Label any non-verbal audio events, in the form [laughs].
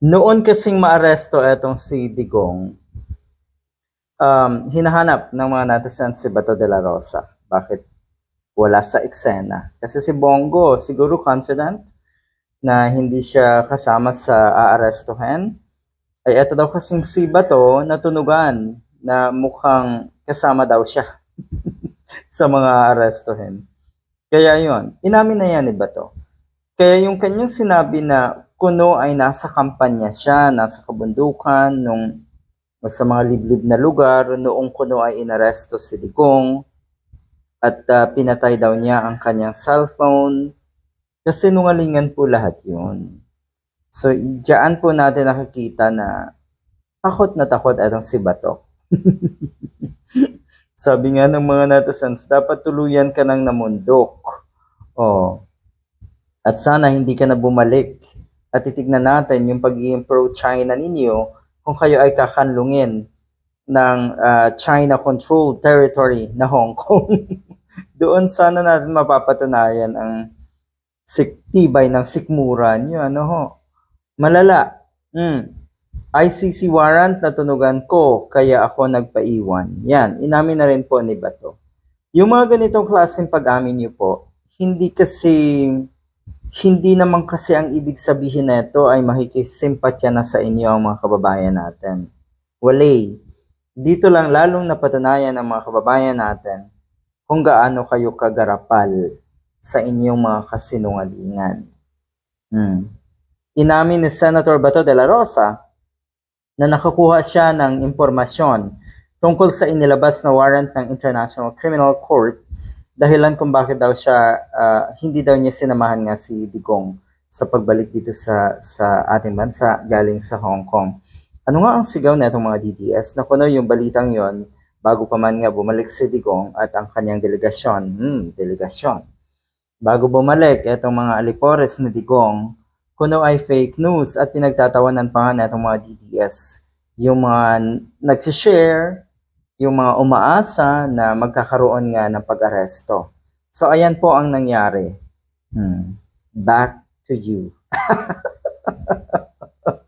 Noon kasing maaresto etong si Digong, um, hinahanap ng mga netizens si Bato de la Rosa. Bakit wala sa eksena? Kasi si Bongo siguro confident na hindi siya kasama sa aarestuhin. Ay eto daw kasing si Bato natunugan na mukhang kasama daw siya [laughs] sa mga arestuhin. Kaya yon, inamin na yan ni Bato. Kaya yung kanyang sinabi na kuno ay nasa kampanya siya, nasa kabundukan, nung sa mga liblib na lugar, noong kuno ay inaresto si Digong at ah, pinatay daw niya ang kanyang cellphone. Kasi nungalingan po lahat yun. So, diyan po natin nakikita na takot na takot itong si Bato. [laughs] Sabi nga ng mga netizens, dapat tuluyan ka ng namundok. Oh. At sana hindi ka na bumalik. At titignan natin yung pagiging pro-China ninyo kung kayo ay kakanlungin ng ah, China-controlled territory na Hong Kong. [laughs] Doon sana natin mapapatunayan ang siktibay ng sikmura nyo. Ano ho? Malala. Mm. ICC warrant na tunugan ko, kaya ako nagpaiwan. Yan, inamin na rin po ni Bato. Yung mga ganitong klaseng pag-amin niyo po, hindi kasi, hindi naman kasi ang ibig sabihin nito ay makikisimpatya na sa inyo ang mga kababayan natin. Walay. Dito lang lalong napatunayan ng mga kababayan natin kung gaano kayo kagarapal sa inyong mga kasinungalingan. Hmm. Inamin ni Senator Bato de la Rosa na nakakuha siya ng impormasyon tungkol sa inilabas na warrant ng International Criminal Court dahilan kung bakit daw siya ah, hindi daw niya sinamahan nga si Digong sa pagbalik dito sa sa ating bansa galing sa Hong Kong. Ano nga ang sigaw na itong mga DDS na kuno yung balitang yon bago pa man nga bumalik si Digong at ang kanyang delegasyon. Hmm, delegasyon. Bago bumalik itong mga alipores ni Digong, kuno ay fake news at pinagtatawanan pa nga na itong mga DDS. Yung mga nagsishare, yung mga umaasa na magkakaroon nga ng pag-aresto. So ayan po ang nangyari. Hmm. Back to you. [laughs]